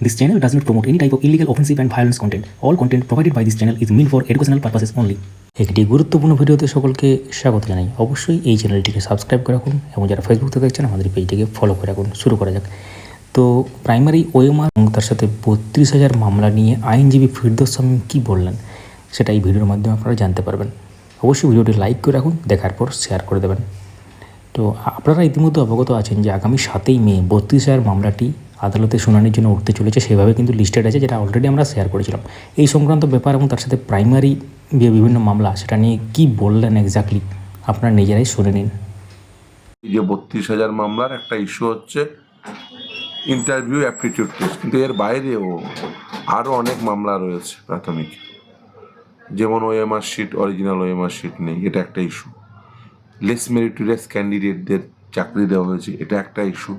This channel does not promote any type of illegal, offensive, and violence content. All content provided by this channel is meant for educational purposes only. একটি গুরুত্বপূর্ণ ভিডিওতে সকলকে স্বাগত জানাই। অবশ্যই এই চ্যানেলটিকে সাবস্ক্রাইব করে রাখুন এবং যারা ফেসবুক থেকে দেখছেন আমাদের পেজটিকে ফলো করে রাখুন। শুরু করা যাক। তো প্রাইমারি ওএমআর এবং তার সাথে বত্রিশ হাজার মামলা নিয়ে আইনজীবী ফিরদোস শামীম কী বললেন সেটা এই ভিডিওর মাধ্যমে আপনারা জানতে পারবেন। অবশ্যই ভিডিওটি লাইক করে রাখুন দেখার পর শেয়ার করে দেবেন। তো আপনারা ইতিমধ্যে অবগত আছেন যে আগামী সাতই মে বত্রিশ হাজার মামলাটি আদালতে শুনানির জন্য উঠতে চলেছে, সেভাবে কিন্তু লিস্টেড আছে যেটা অলরেডি আমরা শেয়ার করেছিলাম। এই সংক্রান্ত ব্যাপার এবং তার সাথে প্রাইমারি যে বিভিন্ন মামলা, সেটা নিয়ে কি বললেন এক্স্যাক্টলি আপনারা নিজেরাই শুনে নিন। যে বত্রিশ হাজার মামলার একটা ইস্যু হচ্ছে ইন্টারভিউ অ্যাপটিটিউড টেস্ট কিন্তু এর বাইরেও আরও অনেক মামলা রয়েছে প্রাথমিক। যেমন OMR sheet original OMR sheet নেই, এটা একটা ইস্যু লেস মেরিটোরিয়াস ক্যান্ডিডেটদের চাকরি দেওয়া হয়েছে, এটা একটা ইস্যু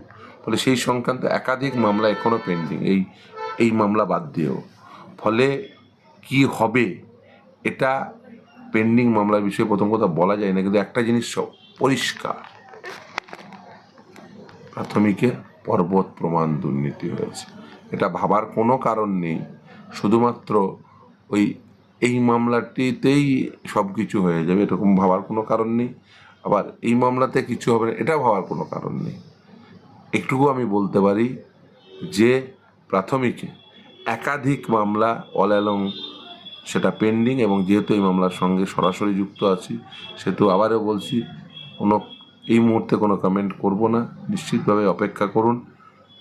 ফলে সেই সংক্রান্ত একাধিক মামলা এখনও পেন্ডিং এই এই মামলা বাদ দিয়েও। ফলে কি হবে এটা পেন্ডিং মামলার বিষয়ে প্রথম কথা বলা যায় না, কিন্তু একটা জিনিস পরিষ্কার। প্রাথমিকের পর্বত প্রমাণ দুর্নীতি হয়েছে। এটা ভাবার কোনো কারণ নেই। শুধুমাত্র ওই, এই মামলাটিতেই সব কিছু হয়ে যাবে, এরকম ভাবার কোনো কারণ নেই। আবার এই মামলাতে কিছু হবে না এটা ভাবার কোনো কারণ নেই। একটুকু আমি বলতে পারি যে প্রাথমিকে একাধিক মামলা অল অ্যালং সেটা পেন্ডিং এবং যেহেতু এই মামলার সঙ্গে সরাসরি যুক্ত আছি, সেহেতু আবারও বলছি, কোনো, এই মুহূর্তে কোনো কমেন্ট করব না। নিশ্চিতভাবে অপেক্ষা করুন।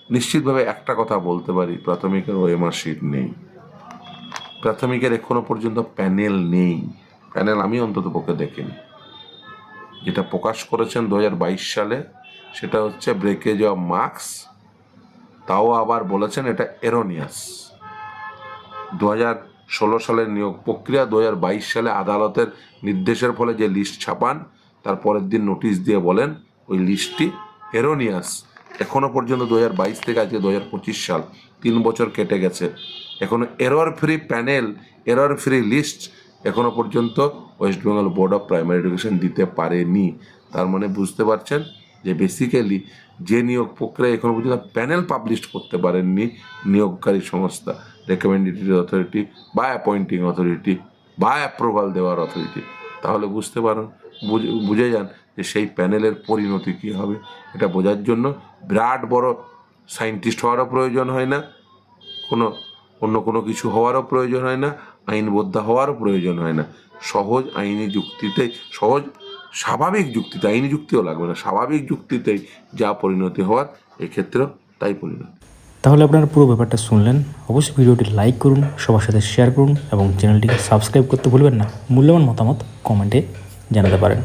নিশ্চিতভাবে একটা কথা বলতে পারি, প্রাথমিকের ওএমআর শিট নেই। প্রাথমিকের এখনও পর্যন্ত প্যানেল নেই। প্যানেল আমি অন্তত পক্ষে দেখিনি। যেটা প্রকাশ করেছেন দু হাজার বাইশ সালে সেটা হচ্ছে ব্রেকেজ অফ মার্কস তাও আবার বলেছেন এটা এরোনিয়াস দু ষোলো সালের নিয়োগ প্রক্রিয়া দু হাজার বাইশ সালে আদালতের নির্দেশের ফলে যে লিস্ট ছাপান, তার পরের দিন নোটিশ দিয়ে বলেন, ওই লিস্টটি এরোনিয়াস এখনও পর্যন্ত দু হাজার বাইশ থেকে আজকে দু হাজার পঁচিশ সাল, তিন বছর কেটে গেছে। এখনও error free panel error free list এখনও পর্যন্ত West Bengal board of primary education দিতে পারেনি। তার মানে বুঝতে পারছেন যে বেসিক্যালি যে নিয়োগ প্রক্রিয়া এখনও পর্যন্ত প্যানেল পাবলিশ করতে পারেননি নিয়োগকারী সংস্থা রেকমেন্ডেটরি অথরিটি বা অ্যাপয়েন্টিং অথরিটি বা অ্যাপ্রুভাল দেওয়ার অথরিটি তাহলে বুঝতে পারেন, বুঝে যান যে সেই প্যানেলের পরিণতি কী হবে। এটা বোঝার জন্য বিরাট বড় সায়েন্টিস্ট হওয়ারও প্রয়োজন হয় না, কোনো, অন্য কোনো কিছু হওয়ারও প্রয়োজন হয় না, আইনবদ্ধ হওয়ারও প্রয়োজন হয় না। সহজ আইনি যুক্তিতে, সহজ স্বাভাবিক যুক্তিতে আইনি যুক্তিও লাগবে না। স্বাভাবিক যুক্তিতেই যা পরিণতি হওয়ার, এক্ষেত্রেও তাই পরিণতি। তাহলে আপনারা পুরো ব্যাপারটা শুনলেন। অবশ্যই ভিডিওটি লাইক করুন, সবার সাথে শেয়ার করুন এবং চ্যানেলটিকে সাবস্ক্রাইব করতে ভুলবেন না। মূল্যবান মতামত কমেন্টে জানাতে পারেন।